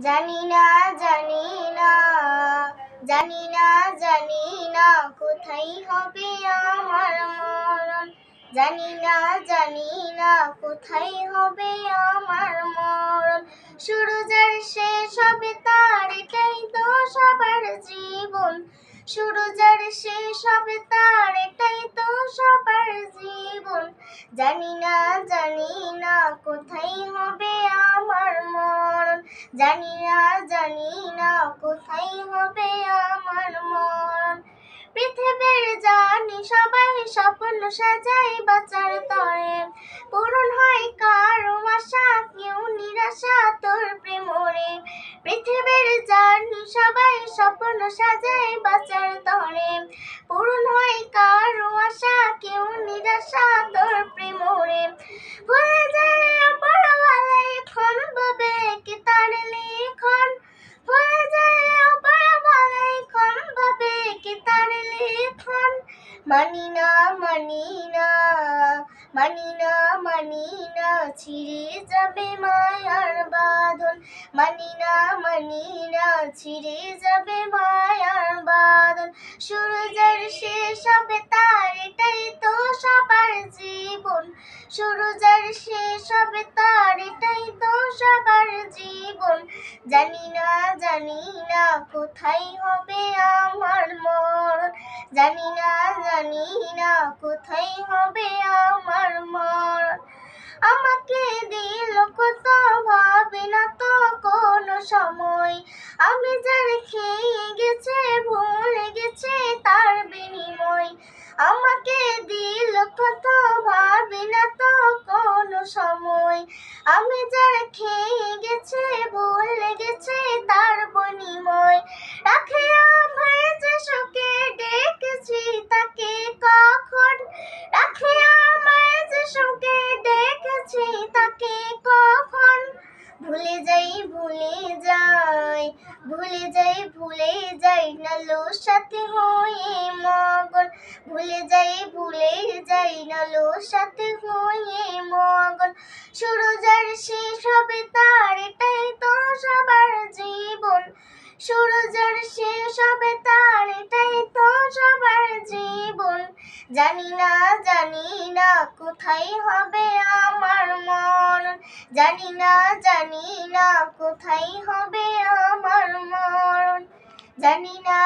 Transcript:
জানি না জানি না জানি না জানি না কোথায় হবে আমার মরণ। জানি না জানি না কোথায় হবে আমার মরণ। সূর্যের শেষ হবে তার এটাই তো সবার জীবন। সূর্যের শেষ হবে তার এটাই তো সবার জীবন। জানি না জানি না কোথায় হবে আমার মরণ। জানি না জানি না কোথায় হবে আমার মন? পৃথিবীর জানি সবাই স্বপ্ন সাজাই বাঁচার তরে। পূরণ হয় কারও আশা, কেউ নিরাশা, তোর প্রেমরে পৃথিবীর জানি সবাই স্বপ্ন সাজাই বাঁচার তরে। পূরণ হয় কারও মানি না মানি না মানি না মানি না ছিঁড়ে যাবে মায়ার বাঁধন। মানি না মানি না ছিঁড়ে যাবে মায়ার বাঁধন। সূর্যের শেষ হবে তার, এটাই তো সবার জীবন। সূর্যের শেষ হবে তার, এটাই তো সবার জীবন। জানি না জানি না, কোথায় হবে আমার মরণ জানি না জানি না কোথায় হবে আমার মর আমাকে দিল কত ভাবে না তো কোনো সময়। আমি যার খেয়ে গেছে, ভুলে গেছে তার বিনিময়। আমাকে দিল কত ভুলে যাই ভুলে যাই ভুলে যাই ভুলে যাই নালোর সাথে হয়ে মগন। ভুলে যাই ভুলে যাই নালোর সাথে হয়ে মগন। সুরজার শেষ হবে তার, এটাই তো সবার জীবন। সূর্যের শেষ হবে তার, এটাই তো সবার জীবন। জানি না জানি না কোথায় হবে আমার মন। জানি না জানি না কোথায় হবে আমার মন। জানি না